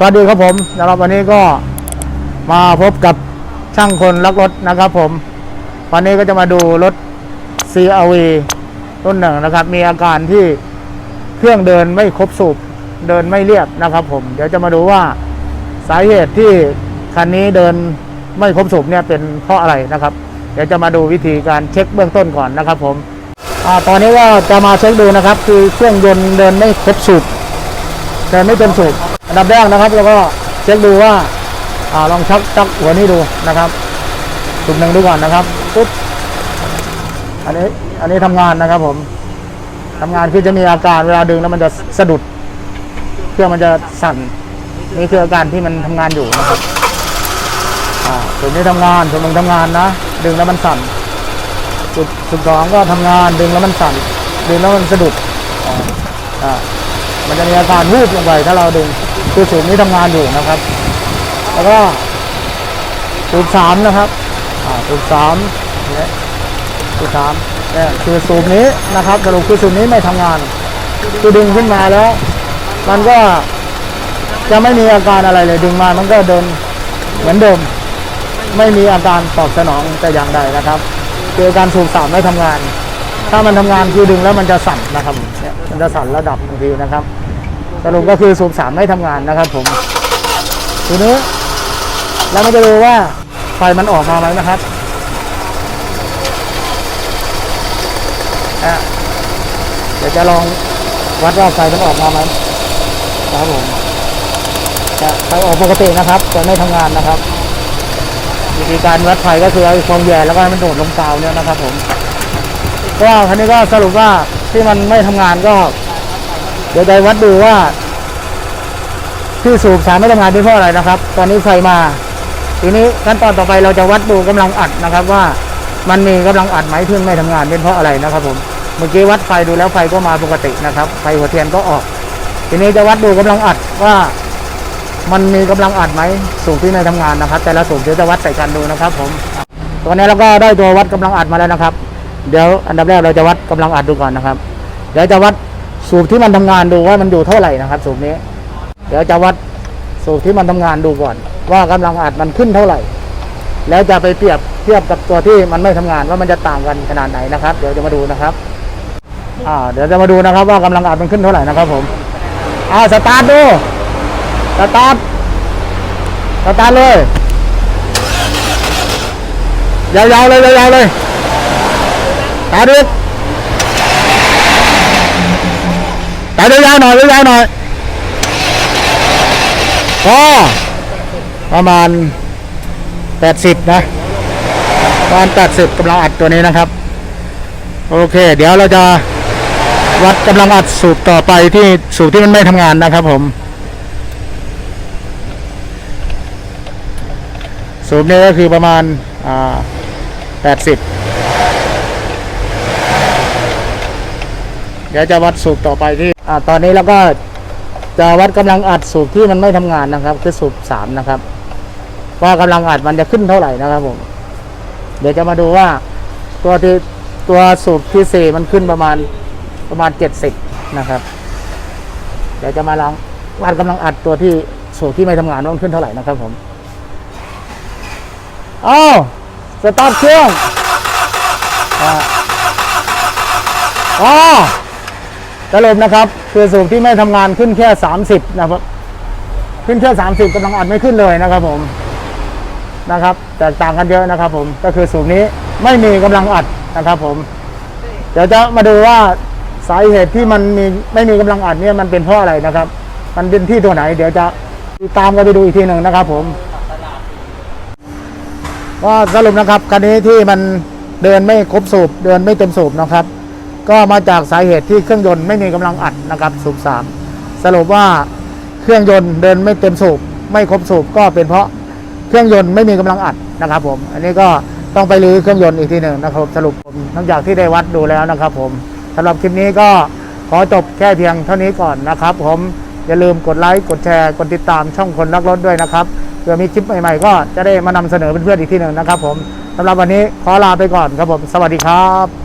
สวัสดีครับผมสำหรับวันนี้ก็มาพบกับช่างคนรักรถนะครับผม วันนี้ก็จะมาดูรถ CRV ต้นหนึ่งนะครับ มีอาการที่เครื่องเดินไม่ครบสูบเดินไม่เรียบนะครับผม เดี๋ยวจะมาดูว่าสาเหตุที่คันนี้เดินไม่ครบสูบเนี่ยเป็นเพราะอะไรนะครับ เดี๋ยวจะมาดูวิธีการเช็คเบื้องต้นก่อนนะครับผมอตอนนี้ก็จะมาเช็คดูนะครับ คือเครื่องยนต์เดินไม่ครบสูบแต่ไม่เต็มสูบ อันดับแรกนะครับแล้วก็เช็คดูว่าอาลองชักชักหัวนี้ดูนะครับสูบหนึ่งดูก่อนนะครับปุ๊บอันนี้อันนี้ทำงานนะครับผมทำงานคือจะมีอาการเวลาดึงแล้วมันจะสะดุดเครื่องมันจะสั่นนี่คืออาการที่มันทำงานอยู่นะครับอ่าสูบนี้ทำงานสูบหนึ่งทำงานนะ ดึงแล้วมันสั่นสูบสูบสองก็ทำงานดึงแล้วมันสั่น ดึงแล้วมันสะดุดอ่าอ่ามันจะมีอาการวูบลงไปถ้าเราดึง คือสูบนี้ทำงานอยู่นะครับ แล้วก็สูบสามนะครับอ่าสูบสามเนี่ยสูบสามเนี่ยคือสูบนี้นะครับสรุปคือสูบนี้ไม่ทำงานคือดึงขึ้นมาแล้ว มันก็จะไม่มีอาการอะไรเลยดึงมามันก็เดินเหมือนเดิม ไม่มีอาการตอบสนองแต่อย่างใดนะครับคือการสูบสามไม่ทำงาน ถ้ามันทำงานคือดึงแล้วมันจะสั่นนะครับเนี่ยมันจะสั่นระดับบางทีนะครับ สรุปก็คือสูบสามไม่ทำงานนะครับผมทีนี้เรามาจะดูว่าไฟมันออกมาไหมนะครับอะเดี๋ยวจะลองวัดว่าไฟมันออกมาไหมนะครับผมจะไฟออกปกตินะครับแต่ไม่ทำงานนะครับวิธีการวัดไฟก็คือเอาความแย่แล้วก็ให้มันโดดลงกาวเนี่ยนะครับผมก็คันนี้ก็สรุปว่าที่มันไม่ทำงานก็ เดี๋ยวจะวัดดูว่าที่สูบสารไม่ทำงานเป็นเพราะอะไรนะครับ ตอนนี้ไฟมา ทีนี้ขั้นตอนต่อไปเราจะวัดดูกำลังอัดนะครับ ว่ามันมีกำลังอัดไหมที่ไม่ทำงานเป็นเพราะอะไรนะครับ ผมเมื่อกี้วัดไฟดูแล้วไฟก็มาปกตินะครับไฟหัวเทียนก็ออก ทีนี้จะวัดดูกำลังอัดว่า มันมีกำลังอัดไหมสูบที่ไม่ทำงานนะครับ แต่ละสูบเดี๋ยวจะวัดใส่กันดูนะครับ ผมตอนนี้เราก็ได้ตัววัดกำลังอัดมาแล้วนะครับ เดี๋ยวอันดับแรกเราจะวัดกำลังอัดดูก่อนนะครับ เดี๋ยวจะวัด สูบที่มันทำงานดูว่ามันอยู่เท่าไหร่นะครับ สูบนี้ เดี๋ยวจะวัดสูบที่มันทำงานดูก่อน ว่ากำลังอัดมันขึ้นเท่าไหร่ แล้วจะไปเปรียบเทียบกับตัวที่มันไม่ทำงานว่ามันจะต่างกันขนาดไหนนะครับ เดี๋ยวจะมาดูนะครับอ่าเดี๋ยวจะมาดูนะครับ ว่ากำลังอัดมันขึ้นเท่าไหร่นะครับ ผมอ่าสตาร์ทดูสตาร์ทสตาร์ทเลยยาวๆเลยยาวๆเลยตาดึ ยาวๆหน่อยยาวๆหน่อยก็ประมาณแปดสิบนะประมาณแปดสิบกำลังอัดตัวนี้นะครับ โอเค เดี๋ยวเราจะวัดกำลังอัดสูบต่อไปที่สูบที่มันไม่ทำงานนะครับผม สูบนี้ก็คือประมาณแปดสิบ เดี๋ยวจะวัดสูบต่อไปที่อ่าตอนนี้เราก็จะวัดกำลังอัดสูบที่มันไม่ทำงานนะครับ คือสูบสามนะครับ ว่ากำลังอัดมันจะขึ้นเท่าไหร่นะครับผม เดี๋ยวจะมาดูว่าตัวที่ตัวสูบที่สี่มันขึ้นประมาณประมาณเจ็ดสิบนะครับ เดี๋ยวจะมาลองวัดกำลังอัดตัวที่สูบที่ไม่ทำงานว่ามันขึ้นเท่าไหร่นะครับผมอ้าวสตาร์ทเครื่องอ๋อ สรุปนะครับ คือสูบที่ไม่ทำงานขึ้นแค่ 30 นะครับ ขึ้นแค่ 30กำลังอัดไม่ขึ้นเลยนะครับผมนะครับแตกต่างกันเยอะนะครับ ผมก็คือสูบนี้ไม่มีกำลังอัดนะครับ ผม เดี๋ยวจะมาดูว่าสาเหตุที่มันมีไม่มีกำลังอัดเนี่ยมันเป็นเพราะอะไรนะครับ มันเป็นที่ตัวไหน เดี๋ยวจะตามกันไปดูอีกทีหนึ่งนะครับ ผมก็สรุปนะครับคันนี้ที่มันเดินไม่ครบสูบเดินไม่เต็มสูบนะครับ ก็มาจากสาเหตุที่เครื่องยนต์ไม่มีกำลังอัดนะครับสูบสามสรุปว่าเครื่องยนต์เดินไม่เต็มสูบไม่ครบสูบก็เป็นเพราะเครื่องยนต์ไม่มีกำลังอัดนะครับผม อันนี้ก็ต้องไปรื้อเครื่องยนต์อีกทีหนึ่งนะครับสรุปผมหลังจากที่ได้วัดดูแล้วนะครับ ผมสำหรับคลิปนี้ก็ขอจบแค่เพียงเท่านี้ก่อนนะครับ ผมอย่าลืมกดไลค์กดแชร์กดติดตามช่องคนรักรถด้วยนะครับเผื่อมีคลิปใหม่ๆ ก็จะได้มานำเสนอเพื่อนๆอีกทีหนึ่งนะครับ ผมสำหรับวันนี้ขอลาไปก่อนครับผม สวัสดีครับ